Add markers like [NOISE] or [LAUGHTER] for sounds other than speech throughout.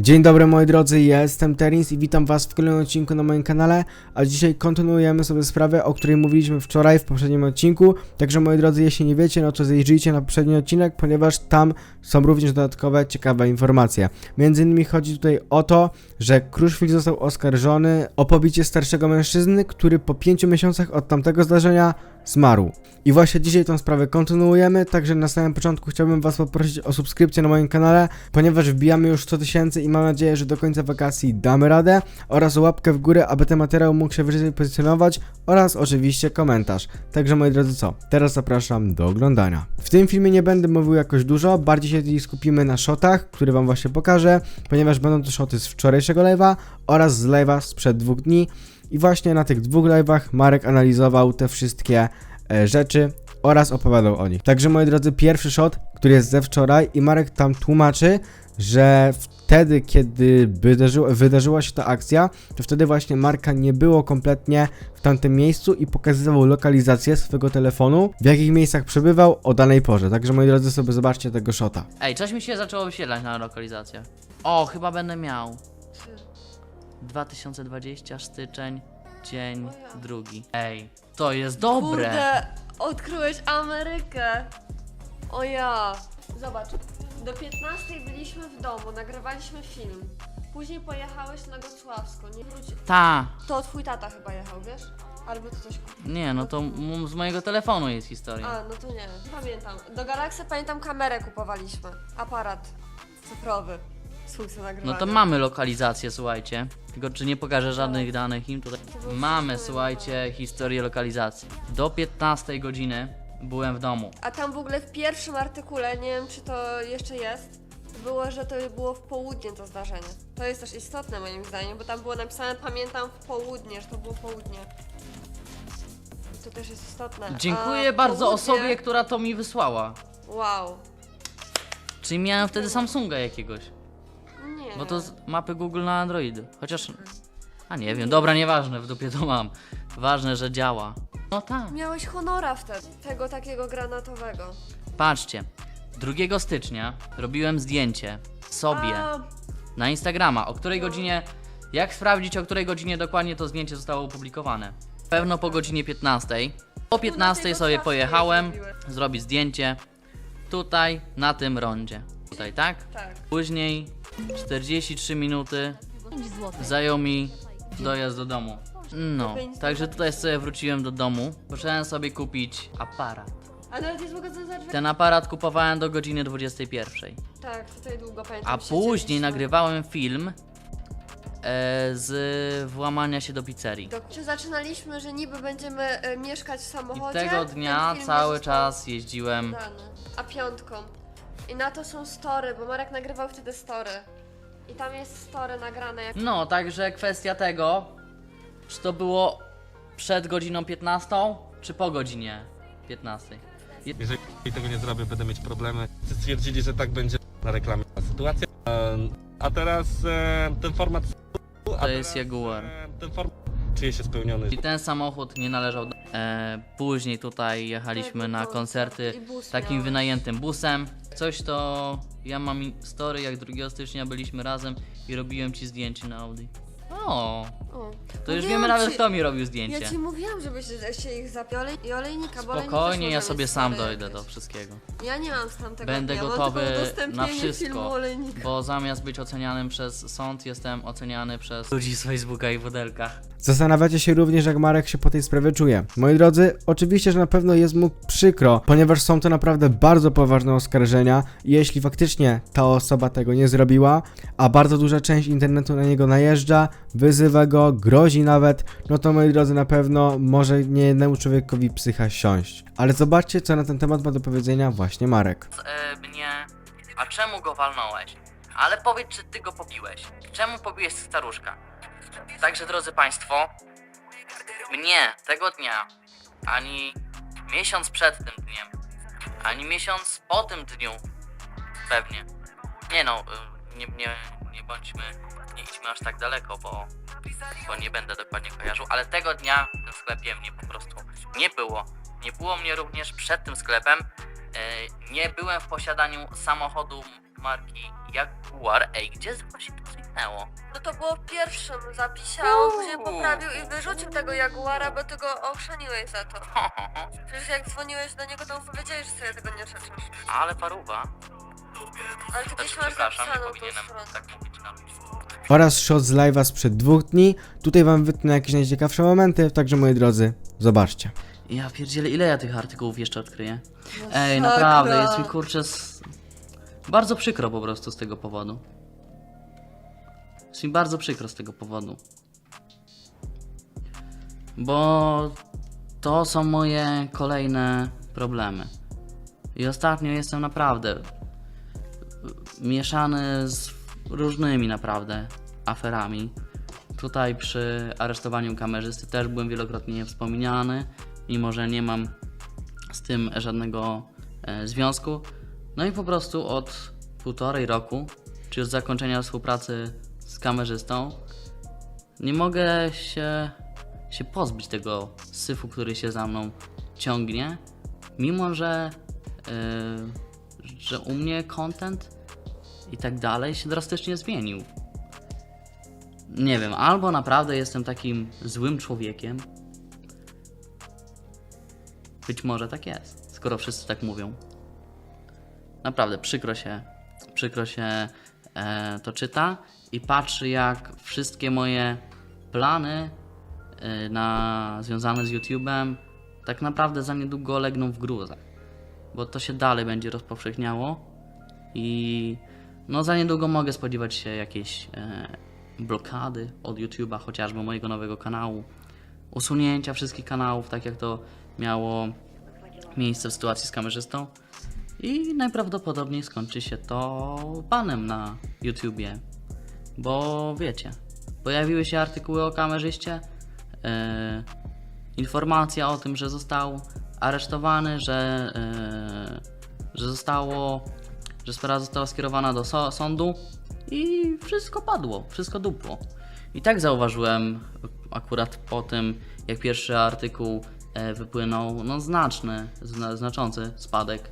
Dzień dobry moi drodzy, jestem Terins i witam was w kolejnym odcinku na moim kanale, a dzisiaj kontynuujemy sobie sprawę, o której mówiliśmy wczoraj w poprzednim odcinku, także moi drodzy, jeśli nie wiecie, no to zajrzyjcie na poprzedni odcinek, ponieważ tam są również dodatkowe ciekawe informacje. Między innymi chodzi tutaj o to, że Kruszwil został oskarżony o pobicie starszego mężczyzny, który po pięciu miesiącach od tamtego zdarzenia zmarł. I właśnie dzisiaj tą sprawę kontynuujemy, także na samym początku chciałbym was poprosić o subskrypcję na moim kanale, ponieważ wbijamy już 100 tysięcy i mam nadzieję, że do końca wakacji damy radę oraz łapkę w górę, aby ten materiał mógł się wyżej pozycjonować oraz oczywiście komentarz. Także moi drodzy co, teraz zapraszam do oglądania. W tym filmie nie będę mówił jakoś dużo, bardziej się skupimy na shotach, które wam właśnie pokażę, ponieważ będą to shoty z wczorajszego live'a oraz z live'a sprzed dwóch dni. I właśnie na tych dwóch live'ach Marek analizował te wszystkie e, rzeczy oraz opowiadał o nich. Także moi drodzy, pierwszy shot, który jest ze wczoraj i Marek tam tłumaczy, że wtedy, kiedy wydarzyło, wydarzyła się ta akcja, to wtedy właśnie Marka nie było kompletnie w tamtym miejscu i pokazywał lokalizację swojego telefonu, w jakich miejscach przebywał o danej porze. Także moi drodzy, sobie zobaczcie tego shota. Ej, coś mi się zaczęło wyświetlać na lokalizację. O, chyba będę miał. 2020 styczeń, dzień ja. drugi. Ej, to jest dobre. Kurde, odkryłeś Amerykę. O ja. Zobacz, do 15 byliśmy w domu, nagrywaliśmy film. Później pojechałeś na Gocławsko, nie wróci. Ta. To twój tata chyba jechał, wiesz? Albo to coś kupił. Nie, no to z mojego telefonu jest historia. A, no to nie, pamiętam. Do Galaxy pamiętam kamerę kupowaliśmy. Aparat cyfrowy. Funkcją No to mamy lokalizację, słuchajcie. Tylko czy nie pokażę żadnych danych im tutaj. Mamy, słuchajcie, historię lokalizacji. Do 15 godziny byłem w domu. A tam w ogóle w pierwszym artykule, nie wiem czy to jeszcze jest, było, że to było w południe to zdarzenie. To jest też istotne moim zdaniem, bo tam było napisane pamiętam w południe, że to było południe. I to też jest istotne. Dziękuję A bardzo południe- osobie, która to mi wysłała. Wow. Czyli miałem wtedy Samsunga jakiegoś. Nie. Bo to z mapy Google na Android. Chociaż. A nie wiem, dobra, nieważne, w dupie to mam. Ważne, że działa. No tak. Miałeś honora wtedy, tego takiego granatowego. Patrzcie. 2 stycznia robiłem zdjęcie sobie A, na Instagrama. O której No. godzinie. Jak sprawdzić, o której godzinie dokładnie to zdjęcie zostało opublikowane? Pewno po godzinie 15. Po 15 sobie Wrocławskiej pojechałem zrobić zdjęcie. Tutaj, na tym rondzie. Tutaj, tak? tak. Później 43 minuty zajął mi dojazd do domu. No, także tutaj sobie wróciłem do domu. Poszedłem sobie kupić aparat. A nawet jest mogę za drzwi? Ten aparat kupowałem do godziny 21. Tak, tutaj długo pamiętam. A później nagrywałem film e, z włamania się do pizzerii. Do, czy zaczynaliśmy, że niby będziemy e, mieszkać w I samochodzie? tego Ten dnia film cały został czas jeździłem. dany. A piątką. I na to są story, bo Marek nagrywał wtedy story. I tam jest story nagrane jak... No, także kwestia tego, czy to było przed godziną 15, czy po godzinie 15. Jeżeli tego nie zrobię, będę mieć problemy. Stwierdzili, że tak będzie na reklamie ta sytuacja. Em, A teraz e, ten format. a To jest teraz, Jaguar. e, Ten format czuje się spełniony. I ten samochód nie należał do... E, później tutaj jechaliśmy na koncerty takim wynajętym busem. Coś to... Ja mam story, jak 2 stycznia byliśmy razem i robiłem ci zdjęcie na Audi. O, O. to już Mówiłam wiemy nawet ci- kto mi robił Ja zdjęcie. ci mówiłam, żebyś się ich zapiął i olejnika, bo olejnik też Spokojnie, ja sobie sam story dojdę jakieś. do wszystkiego. Ja nie mam z tamtego Będę dnia, mam gotowy na filmu wszystko, olejnika. bo zamiast być ocenianym przez sąd, jestem oceniany przez ludzi z Facebooka i Wodelka. Zastanawiacie się również, jak Marek się po tej sprawie czuje. Moi drodzy, oczywiście, że na pewno jest mu przykro, ponieważ są to naprawdę bardzo poważne oskarżenia i jeśli faktycznie ta osoba tego nie zrobiła, a bardzo duża część internetu na niego najeżdża, wyzywa go, grozi nawet, no to moi drodzy, na pewno może niejednemu człowiekowi psycha siąść. Ale zobaczcie, co na ten temat ma do powiedzenia właśnie Marek. E, mnie, a czemu go walnąłeś? Ale powiedz, czy ty go pobiłeś? Czemu pobiłeś staruszka? Także, drodzy Państwo, mnie tego dnia, ani miesiąc przed tym dniem, ani miesiąc po tym dniu, pewnie. Nie no, y, nie, nie, nie bądźmy, nie idźmy aż tak daleko, bo, bo nie będę dokładnie kojarzył, ale tego dnia w tym sklepie mnie po prostu nie było. Nie było mnie również przed tym sklepem. E, nie byłem w posiadaniu samochodu marki Jaguar. Ej, gdzie właśnie to zniknęło. No to było w pierwszym zapisie, a on później poprawił i wyrzucił tego Jaguara, bo ty go ochrzaniłeś za to. [LAUGHS] Przecież jak dzwoniłeś do niego, to mu powiedziałeś, że sobie tego nie życzysz. Ale paruwa. Ale ty Znaczy, gdzieś masz przepraszam, nie zapisaną tą powinienem stronę. tak mówić. Oraz shot z live'a sprzed dwóch dni. Tutaj wam wytnę jakieś najciekawsze momenty, także moi drodzy, zobaczcie. Ja pierdzielę, ile ja tych artykułów jeszcze odkryję? No Ej, naprawdę, jest mi kurczę z... Bardzo przykro po prostu z tego powodu. Jest mi bardzo przykro z tego powodu. Bo to są moje kolejne problemy. I ostatnio jestem naprawdę mieszany z różnymi naprawdę aferami. Tutaj przy aresztowaniu kamerzysty też byłem wielokrotnie wspomniany, mimo że nie mam z tym żadnego e, związku. No i po prostu od półtorej roku, czy od zakończenia współpracy z kamerzystą, nie mogę się, się pozbyć tego syfu, który się za mną ciągnie, mimo że, e, że u mnie content i tak dalej się drastycznie zmienił. Nie wiem, albo naprawdę jestem takim złym człowiekiem, być może tak jest, skoro wszyscy tak mówią. Naprawdę przykro się, przykro się e, to czyta i patrzy jak wszystkie moje plany e, na, związane z YouTube'em tak naprawdę za niedługo legną w gruzę. Bo to się dalej będzie rozpowszechniało i no za niedługo mogę spodziewać się jakiejś e, blokady od YouTube'a, chociażby mojego nowego kanału, usunięcia wszystkich kanałów, tak jak to miało miejsce w sytuacji z kamerzystą. I najprawdopodobniej skończy się to banem na YouTubie. Bo wiecie, pojawiły się artykuły o kamerzyście, e, informacja o tym, że został aresztowany, że, e, że zostało, że sprawa została skierowana do so, sądu i wszystko padło, wszystko dupło. I tak zauważyłem akurat po tym, jak pierwszy artykuł e, wypłynął, no znaczny, zna, znaczący spadek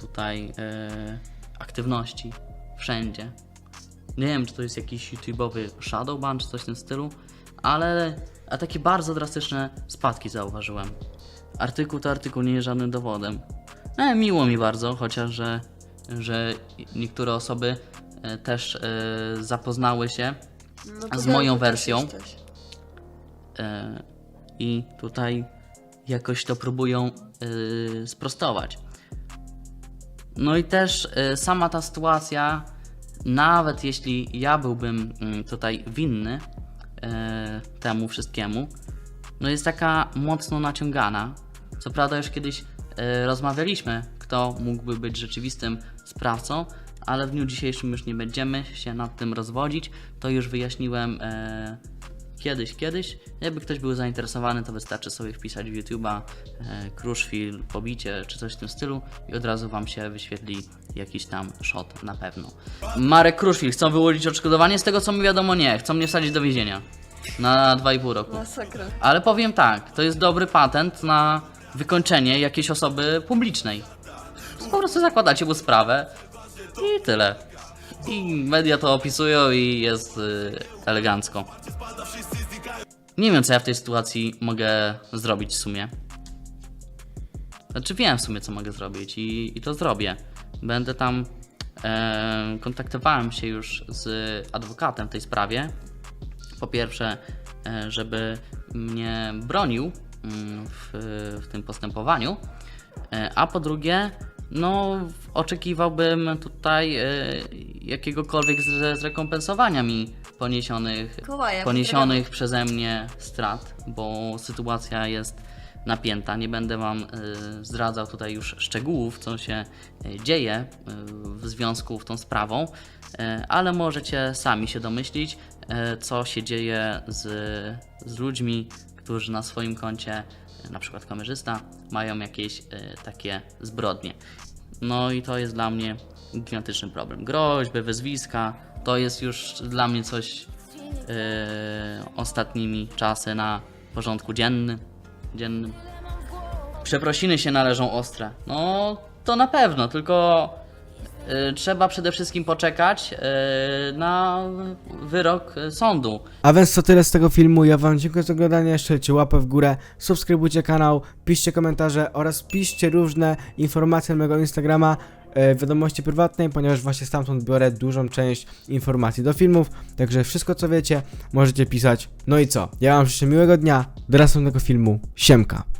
tutaj e, aktywności wszędzie. Nie wiem, czy to jest jakiś YouTube'owy shadowban, czy coś w tym stylu, ale a takie bardzo drastyczne spadki zauważyłem. Artykuł to artykuł nie jest żadnym dowodem. No, miło mi bardzo, chociaż, że, że niektóre osoby też e, zapoznały się No z moją wersją. e, i tutaj jakoś to próbują e, sprostować. No i też e, sama ta sytuacja, nawet jeśli ja byłbym mm, tutaj winny e, temu wszystkiemu, no jest taka mocno naciągana. Co prawda już kiedyś e, rozmawialiśmy, kto mógłby być rzeczywistym sprawcą, ale w dniu dzisiejszym już nie będziemy się nad tym rozwodzić. To już wyjaśniłem e, kiedyś, kiedyś. Jakby ktoś był zainteresowany, to wystarczy sobie wpisać w YouTube'a e, Kruszwil, pobicie czy coś w tym stylu i od razu Wam się wyświetli jakiś tam shot na pewno. Marek Kruszwil, chcą wyłudzić odszkodowanie? Z tego co mi wiadomo nie, chcą mnie wsadzić do więzienia na 2,5 roku. Masakra. Ale powiem tak, to jest dobry patent na wykończenie jakiejś osoby publicznej. Po prostu zakładacie mu sprawę i tyle. I media to opisują i jest y, elegancko. Nie wiem, co ja w tej sytuacji mogę zrobić w sumie. Znaczy wiem w sumie, co mogę zrobić i, i to zrobię. Będę tam... E, kontaktowałem się już z adwokatem w tej sprawie po pierwsze, e, żeby mnie bronił mm, w, w tym postępowaniu, e, a po drugie, no, oczekiwałbym tutaj e, jakiegokolwiek zre- zrekompensowania mi poniesionych, poniesionych przeze mnie strat, bo sytuacja jest napięta. Nie będę Wam e, zdradzał tutaj już szczegółów, co się e, dzieje e, w związku z tą sprawą, e, ale możecie sami się domyślić, e, co się dzieje z, z ludźmi, którzy na swoim koncie, na przykład kamerzysta, mają jakieś e, takie zbrodnie. No i to jest dla mnie gigantyczny problem. Groźby, wyzwiska, to jest już dla mnie coś e, ostatnimi czasy na porządku dziennym. Przeprosiny się należą ostre. No, to na pewno, tylko trzeba przede wszystkim poczekać y, na wyrok y, sądu. A więc to tyle z tego filmu, ja wam dziękuję za oglądanie, strzelcie łapę w górę, subskrybujcie kanał, piszcie komentarze oraz piszcie różne informacje na mojego Instagrama, e, wiadomości prywatnej, ponieważ właśnie stamtąd biorę dużą część informacji do filmów, także wszystko co wiecie możecie pisać. No i co, ja wam życzę miłego dnia, do następnego filmu, siemka.